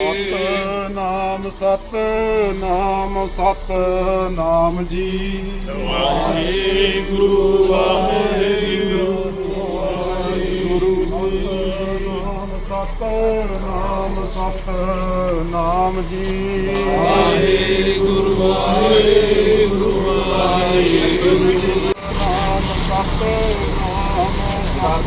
ਨਾਮ ਸਤ ਨਾਮ ਸਤ ਨਾਮ ਜੀ। ਵਾਹਿਗੁਰੂ ਵਾਹਿਗੁਰੂ ਵਾਹਿਗੁਰੂ ਨਾਮ ਸਤ ਨਾਮ ਸਤ ਨਾਮ ਜੀ। ਵਾਹਿਗੁਰੂ ਵਾਹਿਗੁਰੂ ਵਾਹਿਗੁਰੂ। ਨਾਮ ਸਤ ਨਾਮ ਸਤ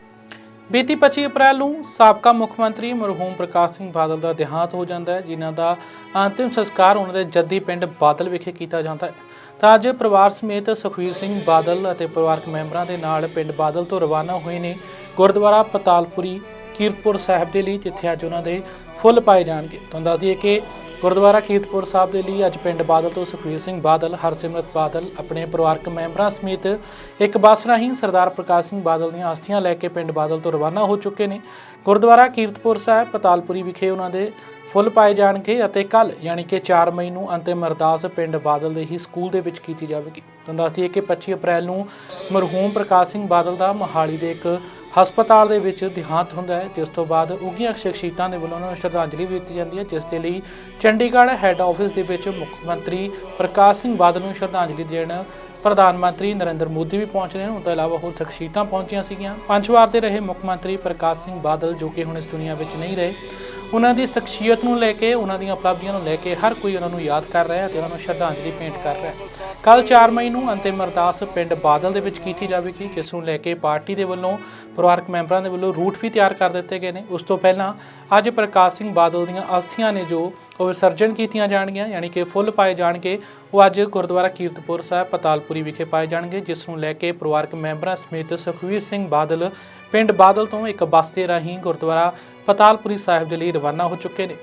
ਬੀਤੀ 25 ਅਪ੍ਰੈਲ ਨੂੰ ਸਾਬਕਾ ਮੁੱਖ ਮੰਤਰੀ ਮਰਹੂਮ ਪ੍ਰਕਾਸ਼ ਸਿੰਘ ਬਾਦਲ ਦਾ ਦੇਹਾਂਤ ਹੋ ਜਾਂਦਾ ਹੈ, ਜਿਨ੍ਹਾਂ ਦਾ ਅੰਤਿਮ ਸੰਸਕਾਰ ਉਹਨਾਂ ਦੇ ਜੱਦੀ ਪਿੰਡ ਬਾਦਲ ਵਿਖੇ ਕੀਤਾ ਜਾਂਦਾ ਹੈ। ਤਾਂ ਅੱਜ ਪਰਿਵਾਰ ਸਮੇਤ ਸੁਖਵੀਰ ਸਿੰਘ ਬਾਦਲ ਅਤੇ ਪਰਿਵਾਰਕ ਮੈਂਬਰਾਂ ਦੇ ਨਾਲ ਪਿੰਡ ਬਾਦਲ ਤੋਂ ਰਵਾਨਾ ਹੋਏ ਨੇ। ਗੁਰਦੁਆਰਾ ਪਤਾਲਪੁਰੀ ਕੀਰਤਪੁਰ ਸਾਹਿਬ ਦੇ ਲਈ ਜਿੱਥੇ ਅੱਜ ਉਹਨਾਂ ਦੇ ਫੁੱਲ ਪਾਏ ਜਾਣਗੇ। ਤੁਹਾਨੂੰ ਦੱਸ ਦਈਏ ਕਿ ਗੁਰਦੁਆਰਾ ਕੀਰਤਪੁਰ ਸਾਹਿਬ ਦੇ ਲਈ ਅੱਜ ਪਿੰਡ ਬਾਦਲ ਤੋਂ ਸੁਖਵੀਰ ਸਿੰਘ ਬਾਦਲ, ਹਰਸਿਮਰਤ ਬਾਦਲ, ਆਪਣੇ ਪਰਿਵਾਰਕ ਮੈਂਬਰਾਂ ਸਮੇਤ ਇੱਕ ਬੱਸ ਰਾਹੀਂ ਸਰਦਾਰ ਪ੍ਰਕਾਸ਼ ਸਿੰਘ ਬਾਦਲ ਦੀਆਂ ਅਸਥੀਆਂ ਲੈ ਕੇ ਪਿੰਡ ਬਾਦਲ ਤੋਂ ਰਵਾਨਾ ਹੋ ਚੁੱਕੇ ਨੇ। ਗੁਰਦੁਆਰਾ ਕੀਰਤਪੁਰ ਸਾਹਿਬ, ਪਤਾਲਪੁਰੀ ਵਿਖੇ ਉਹਨਾਂ ਦੇ ਫੁੱਲ ਪਾਏ ਜਾਣਗੇ ਅਤੇ ਕੱਲ ਯਾਨੀ ਕਿ 4 ਮਈ ਨੂੰ ਅੰਤਿਮ ਅਰਦਾਸ ਪਿੰਡ ਬਾਦਲ ਦੇ ਹੀ ਸਕੂਲ ਦੇ ਵਿੱਚ ਕੀਤੀ ਜਾਵੇਗੀ। ਤੁਹਾਨੂੰ ਦੱਸ ਦਈਏ ਕਿ 25 ਅਪ੍ਰੈਲ ਨੂੰ ਮਰਹੂਮ ਪ੍ਰਕਾਸ਼ ਸਿੰਘ ਬਾਦਲ ਦਾ ਮੋਹਾਲੀ ਦੇ ਇੱਕ ਹਸਪਤਾਲ ਦੇ ਵਿੱਚ ਦੇਹਾਂਤ ਹੁੰਦਾ ਹੈ, ਜਿਸ ਤੋਂ ਬਾਅਦ ਉਗੀਆਂ ਸ਼ਖਸੀਅਤਾਂ ਦੇ ਵੱਲੋਂ ਉਹਨਾਂ ਨੂੰ ਸ਼ਰਧਾਂਜਲੀ ਵੀ ਦਿੱਤੀ ਜਾਂਦੀ ਹੈ, ਜਿਸ ਦੇ ਲਈ ਚੰਡੀਗੜ੍ਹ ਹੈੱਡ ਆਫਿਸ ਦੇ ਵਿੱਚ ਮੁੱਖ ਮੰਤਰੀ ਪ੍ਰਕਾਸ਼ ਸਿੰਘ ਬਾਦਲ ਨੂੰ ਸ਼ਰਧਾਂਜਲੀ ਦੇਣ ਪ੍ਰਧਾਨ ਮੰਤਰੀ ਨਰਿੰਦਰ ਮੋਦੀ ਵੀ ਪਹੁੰਚ ਰਹੇ ਹਨ। ਉਸ ਤੋਂ ਇਲਾਵਾ ਹੋਰ ਸ਼ਖਸੀਅਤਾਂ ਪਹੁੰਚੀਆਂ ਸੀਗੀਆਂ। ਪੰਜ ਵਾਰ ਦੇ ਰਹੇ ਮੁੱਖ ਮੰਤਰੀ ਪ੍ਰਕਾਸ਼ ਸਿੰਘ ਬਾਦਲ, ਜੋ ਕਿ ਹੁਣ ਇਸ ਦੁਨੀਆ ਵਿੱਚ ਨਹੀਂ ਰਹੇ ਉਹਨਾਂ ਦੀ ਸ਼ਖਸੀਅਤ ਨੂੰ ਲੈ ਕੇ, ਉਹਨਾਂ ਦੀਆਂ ਉਪਲਬਧੀਆਂ ਨੂੰ ਲੈ ਕੇ ਹਰ ਕੋਈ ਉਹਨਾਂ ਨੂੰ ਯਾਦ ਕਰ ਰਿਹਾ ਹੈ ਤੇ ਉਹਨਾਂ ਨੂੰ ਸ਼ਰਧਾਂਜਲੀ ਭੇਂਟ ਕਰ ਰਿਹਾ। ਹੈ ਕੱਲ 4 ਮਈ ਨੂੰ ਅੰਤਿਮ ਅਰਦਾਸ ਪਿੰਡ ਬਾਦਲ ਦੇ ਵਿੱਚ ਕੀਤੀ ਜਾਵੇਗੀ, ਜਿਸ ਨੂੰ ਲੈ ਕੇ ਪਾਰਟੀ ਦੇ ਵੱਲੋਂ, ਪਰਿਵਾਰਕ ਮੈਂਬਰਾਂ ਦੇ ਵੱਲੋਂ ਰੂਟ ਵੀ ਤਿਆਰ ਕਰ ਦਿੱਤੇ ਗਏ ਨੇ। ਉਸ ਤੋਂ ਪਹਿਲਾਂ ਅੱਜ ਪ੍ਰਕਾਸ਼ ਸਿੰਘ ਬਾਦਲ ਦੀਆਂ ਅਸਥੀਆਂ ਨੇ ਜੋ ਉਹ ਵਿਸਰਜਨ ਕੀਤੀਆਂ ਜਾਣਗੀਆਂ, ਯਾਨੀ ਕਿ ਫੁੱਲ ਪਾਏ ਜਾਣਗੇ, ਉਹ ਅੱਜ ਗੁਰਦੁਆਰਾ ਕੀਰਤਪੁਰ ਸਾਹਿਬ ਪਤਾਲਪੁਰੀ ਵਿਖੇ ਪਾਏ ਜਾਣਗੇ, ਜਿਸ ਨੂੰ ਲੈ ਕੇ ਪਰਿਵਾਰਕ ਮੈਂਬਰਾਂ ਸਮੇਤ ਸੁਖਵੀਰ ਸਿੰਘ ਬਾਦਲ, ਪਿੰਡ ਬਾਦਲ ਤੋਂ ਇੱਕ ਬੱਸ ਦੇ ਰਾਹੀਂ ਗੁਰਦੁਆਰਾ ਪਤਾਲਪੁਰੀ ਸਾਹਿਬ ਦੇ ਲਈ ਰਵਾਨਾ ਹੋ ਚੁੱਕੇ ਨੇ।